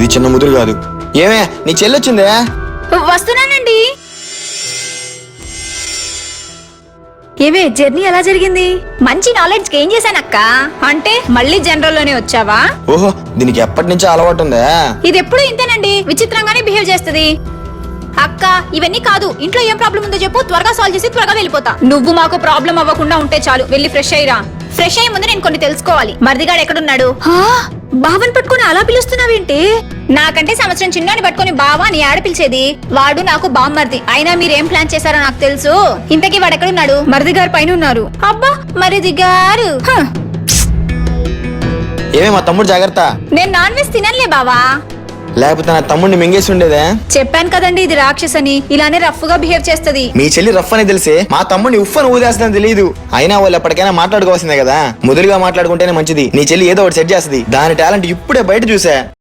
ఇది చిన్న ముదురు కాదు. ఏమే నీ చెల్లొచ్చిందే వస్తున్నానండి. ఏవే జర్నీ ఎలా జరిగింది? మంచి నాలెడ్జ్ గెయిన్ చేశానక్క. అంటే మళ్ళీ జనరల్లోనే వచ్చావా? ఓహో దీనికి ఎప్పటి నుంచో అలవాటు ఉందా? ఇది ఎప్పుడు ఇంతేనండి. విచిత్రంగానే బిహేవ్ చేస్తది. అక్క ఇవన్నీ కాదు. ఇంట్లో ఏం ప్రాబ్లం ఉందో చెప్పు. త్వరగా సాల్వ్ చేసి త్వరగా వెళ్ళిపోతా. నువ్వు మాకు ప్రాబ్లం అవ్వకుండా ఉంటే చాలు. వెళ్ళి ఫ్రెష్ అయ్యిరా ఫ్రెష్ అయ్యే ముందు నేను కొన్ని తెలుసుకోవాలి. మరిదిగాడు ఎక్కడున్నాడు? బావని పట్టుకొని అలా పిలుస్తున్నావేంటి? నాకంటే సంవత్సరం చిన్నోని పట్టుకొని బావా అని ఆడ పిలిచేది. వాడు నాకు బామ్మర్ది అయినా మీరేం ప్లాన్ చేశారో నాకు తెలుసు. ఇంతకీ వాడు ఎక్కడున్నాడు? మరిది గారు పైన ఉన్నారు అబ్బా మరిది గారు హ, ఏమే మా తమ్ముడు జాగ్రత్త? నేను నాన్ వెజ్ తిననులే బావా. లేకపోతే నా తమ్ముడిని మింగేసి ఉండేదే? చెప్పాను కదండి ఇది రాక్షసని. ఇలానే రఫ్గా బిహేవ్ చేస్తది. మీ చెల్లి రఫ్ అని తెలిసే? మా తమ్ముడిని ఉఫ్ అని ఊదేస్తుందని తెలియదు. అయినా వాళ్ళు ఎప్పటికైనా మాట్లాడుకోవాల్సిందే కదా. ముదురుగా మాట్లాడుకుంటేనే మంచిది. నీ చెల్లి ఏదో ఒకటి సెట్ చేస్తుంది. దాని టాలెంట్ ఇప్పుడే బయట చూసా.